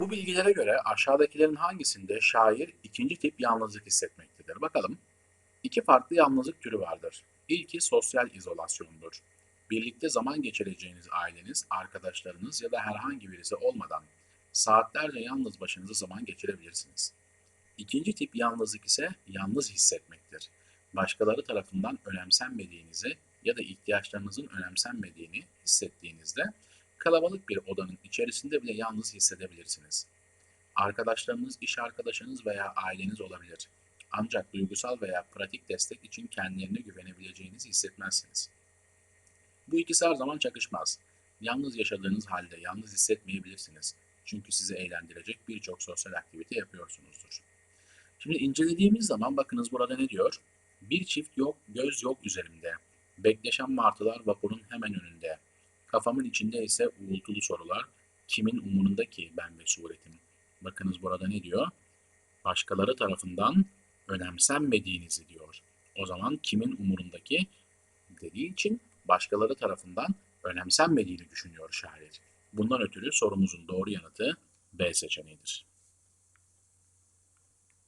Bu bilgilere göre aşağıdakilerin hangisinde şair ikinci tip yalnızlık hissetmektedir? Bakalım. İki farklı yalnızlık türü vardır. İlki sosyal izolasyondur. Birlikte zaman geçireceğiniz aileniz, arkadaşlarınız ya da herhangi birisi olmadan saatlerce yalnız başınıza zaman geçirebilirsiniz. İkinci tip yalnızlık ise yalnız hissetmektir. Başkaları tarafından önemsenmediğinizi ya da ihtiyaçlarınızın önemsenmediğini hissettiğinizde kalabalık bir odanın içerisinde bile yalnız hissedebilirsiniz. Arkadaşlarınız, iş arkadaşınız veya aileniz olabilir. Ancak duygusal veya pratik destek için kendilerine güvenebileceğinizi hissetmezsiniz. Bu ikisi her zaman çakışmaz. Yalnız yaşadığınız halde yalnız hissetmeyebilirsiniz. Çünkü sizi eğlendirecek birçok sosyal aktivite yapıyorsunuzdur. Şimdi incelediğimiz zaman bakınız burada ne diyor? Bir çift yok, göz yok üzerimde. Bekleşen martılar vapurun hemen önünde. Kafamın içinde ise uğultulu sorular. Kimin umurunda ki ben ve suretim? Bakınız burada ne diyor? Başkaları tarafından önemsenmediğinizi diyor. O zaman kimin umurundaki dediği için başkaları tarafından önemsenmediğini düşünüyor şair. Bundan ötürü sorumuzun doğru yanıtı B seçeneğidir.